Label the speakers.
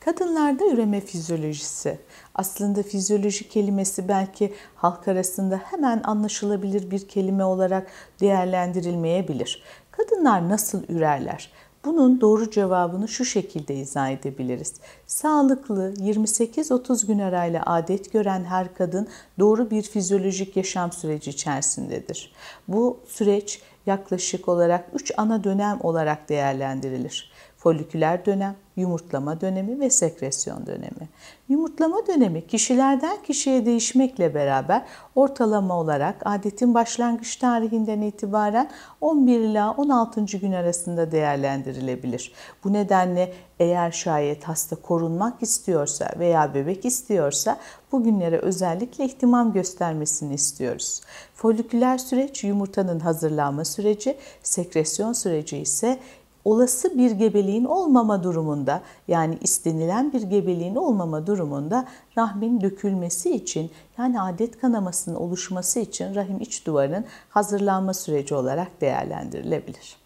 Speaker 1: Kadınlarda üreme fizyolojisi. Aslında fizyoloji kelimesi belki halk arasında hemen anlaşılabilir bir kelime olarak değerlendirilmeyebilir. Kadınlar nasıl ürerler? Bunun doğru cevabını şu şekilde izah edebiliriz. Sağlıklı 28-30 gün arayla adet gören her kadın doğru bir fizyolojik yaşam süreci içerisindedir. Bu süreç yaklaşık olarak 3 ana dönem olarak değerlendirilir. Foliküler dönem, yumurtlama dönemi ve sekresyon dönemi. Yumurtlama dönemi kişilerden kişiye değişmekle beraber ortalama olarak adetin başlangıç tarihinden itibaren 11 ila 16. gün arasında değerlendirilebilir. Bu nedenle eğer şayet hasta korunmak istiyorsa veya bebek istiyorsa bu günlere özellikle ihtimam göstermesini istiyoruz. Foliküler süreç yumurtanın hazırlanma süreci, sekresyon süreci ise olası bir gebeliğin olmama durumunda yani istenilen bir gebeliğin olmama durumunda rahmin dökülmesi için yani adet kanamasının oluşması için rahim iç duvarının hazırlanma süreci olarak değerlendirilebilir.